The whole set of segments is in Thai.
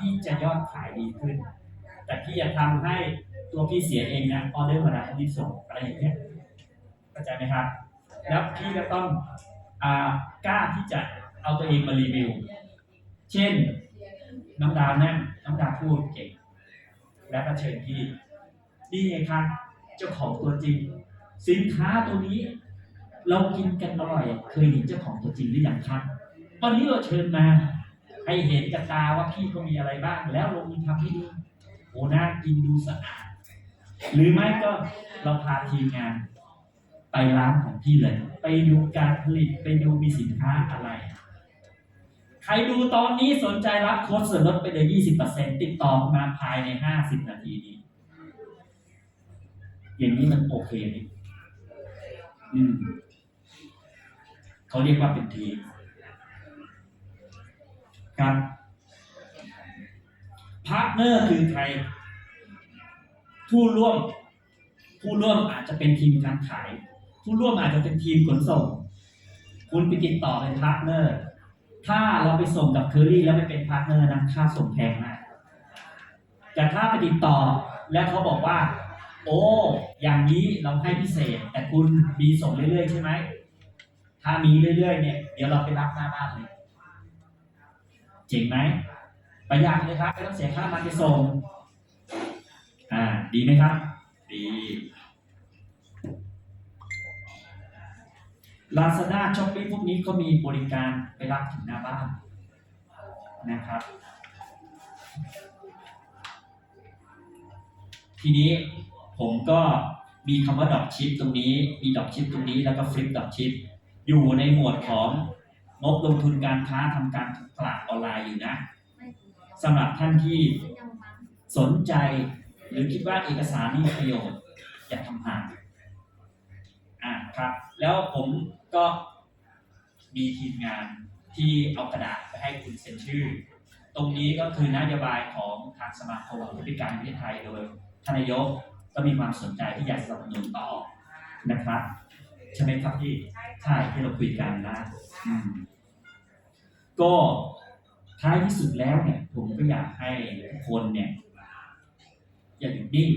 ที่จะยอดขายดีขึ้น แต่พี่อย่าทำให้ตัวพี่เสียเองนะออเดอร์มาดารีบส่งอะไรอย่างเงี้ยเข้าใจไหมครับ แล้วพี่ก็ต้องอ่ากล้าที่จะเอาตัวเองมารีวิว เช่น น้องดาวนั่งน้องดาวพูดเก่ง แล้วก็เชิญพี่นี่ไงครับเจ้าของตัวจริง สินค้าตัวนี้ เรากินกันอร่อย เคยเห็นเจ้าของตัวจริงหรือยังครับวันนี้เราเชิญมา ให้เห็นกับตาว่าพี่เขามีอะไรบ้าง แล้วลงมือทำให้ดูโอ้น่ากินดูสะอาด หรือไม่ก็เราพาทีมงานไปร้านของพี่เลย ไปดูการผลิตไปดูมีสินค้าอะไร ใครดูตอนนี้สนใจรับโค้ดส่วนลดไปเลย 20%ติดต่อมาภายใน 50 นาทีนี้ อย่างนี้มันโอเคไหมอืมเขาเรียกว่าเป็นทีม ครับพาร์ทเนอร์คือใคร ผู้ร่วม ผู้ร่วมอาจจะเป็นทีมการขาย ผู้ร่วมอาจจะเป็นทีมขนส่ง คุณไปติดต่อเป็นพาร์ทเนอร์ ถ้าเราไปส่งกับเคอรี่แล้วไม่เป็นพาร์ทเนอร์นะค่าส่งแพงมากแต่ถ้าไปติดต่อแล้วเขาบอกว่า โอ้ อย่างนี้เราให้พิเศษ แต่คุณมีส่งเรื่อยๆใช่ไหมถ้ามีเรื่อยๆเนี่ย เดี๋ยวเราไปรับหน้าบ้านเลย เจ๋งไหมประหยัดเลยครับไม่ต้องเสียค่ามันไปส่งอ่า ดีไหมครับ ดีลาซาด้าช้อปปี้พวกนี้ก็มีบริการไปรับถึงหน้าบ้านนะครับ ทีนี้ผมก็มีคำว่าดอกชิปตรงนี้ มีดอกชิปตรงนี้แล้วก็ฟลิปดอกชิปอยู่ในหมวดของ งบลงทุนการค้าทำการตลาดออนไลน์อยู่นะสำหรับท่านที่สนใจหรือคิดว่าเอกสารนี่มีประโยชน์อยากทำหานอ่าครับ แล้วผมก็มีทีมงานที่เอากระดาษไปให้คุณเซ็นชื่อ ตรงนี้ก็คือนโยบายของทางสมาคมผู้พิการประเทศไทยโดยทนนายกก็มีความสนใจที่อยากสนับสนุนต่อนะครับใช่ไหมครับพี่ใช่ที่เราคุยกันนะอืม ก็ท้ายที่สุดแล้วเนี่ยผมก็อยากให้ทุกคนเนี่ยอย่าหยุดนิ่ง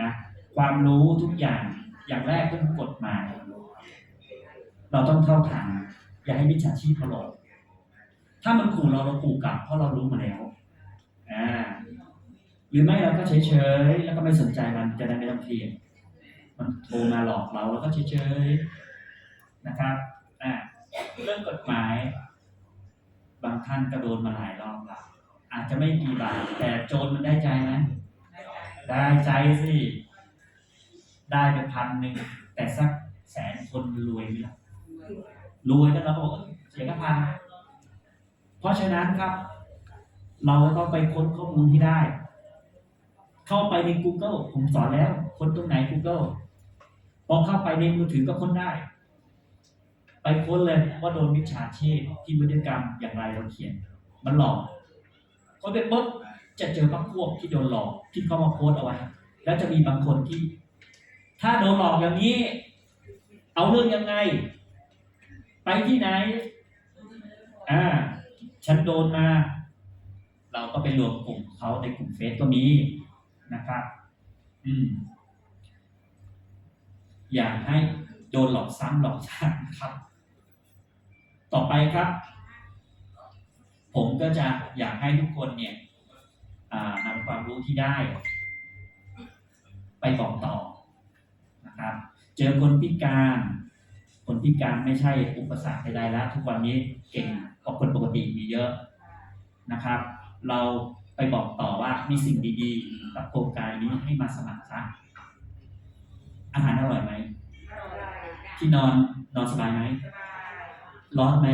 นะความรู้ทุกอย่างอย่างแรกก็คือกฎหมาย เราต้องเท่าทันอย่าให้มิจฉาชีพเขาหลอกถ้ามันขู่เราเราขู่กลับเพราะเรารู้มาแล้วอ่าหรือไม่เราก็เฉยๆแล้วก็ไม่สนใจมันจะได้ไม่ต้องเครียดมันโทรมาหลอกเราแล้วก็เฉยๆนะครับอ่าเรื่องกฎหมาย ท่านก็โดนมาหลายรอบล้วอาจจะไม่กี่บาทแต่โจรมันได้ใจไหมได้ใจสิได้เป็นพันหนึ่งแต่สักแสนคนรวยไหมล่ะรวยแล้วเราก็บอกเสียแค่พันเพราะฉะนั้นครับ เราต้องไปค้นข้อมูลที่ได้ เข้าไปใน Google ผมสอนแล้ว ค้นตรงไหน Google พอเข้าไปในมือถือก็ค้นได้ ไปค้นเลยว่าโดนมิจฉาชีพที่พฤติกรรมอย่างไรเราเขียน มันหลอกคนไปปุ๊บจะเจอพักพวกที่โดนหลอกที่เขามาโพสเอาไว้ แล้วจะมีบางคนที่ ถ้าโดนหลอกอย่างนี้ เอาเรื่องยังไง ไปที่ไหน อ่า ฉันโดนมา เราก็ไปรวมกลุ่มเขาในกลุ่มเฟซก็มีนะครับ อืม อย่าให้โดนหลอกซ้ำหลอกซ้ำนะครับ ต่อไปครับ ผมก็จะอยากให้ทุกคนเนี่ยอ่านำความรู้ที่ได้ ไปบอกต่อนะครับ เจอคนพิการ คนพิการไม่ใช่อุปสรรคใดๆแล้ว ทุกวันนี้เก่งกว่าคนปกติมีเยอะนะครับ เราไปบอกต่อว่ามีสิ่งดีๆกับโครงการนี้ให้มาสมัครซะอาหารอร่อยไหมที่นอนนอนสบายไหม ร้อนไหม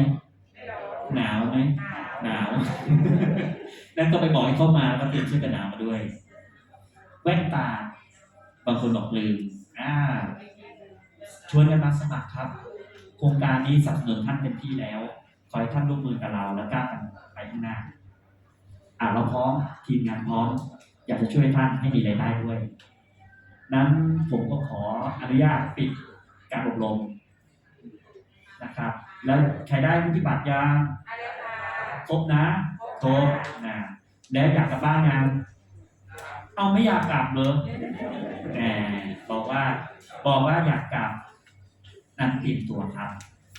หนาวไหมหนาว นั่นก็ไปบอกให้เขามาแล้วก็เตรียมเสื้อกันหนาวมาด้วย แว่นตา บางคนบอกลืม อ่าชวนกันมาสมัครครับ โครงการนี้สนับสนุนท่านเต็มที่แล้ว ขอให้ท่านร่วมมือกับเราแล้วก้าวกันไปข้างหน้า อ่าเราพร้อมทีมงานพร้อม อยากจะช่วยท่านให้มีรายได้ด้วย นั้นผมก็ขออนุญาตปิดการอบรมนะครับ แล้วใครได้วุฒิบัตรยังครบนะครบนะแล้วอยากกลับบ้านยังเอาไม่อยากกลับเลยแหมบอกว่า บอกว่าอยากกลับนั่นเตรียมตัวครับ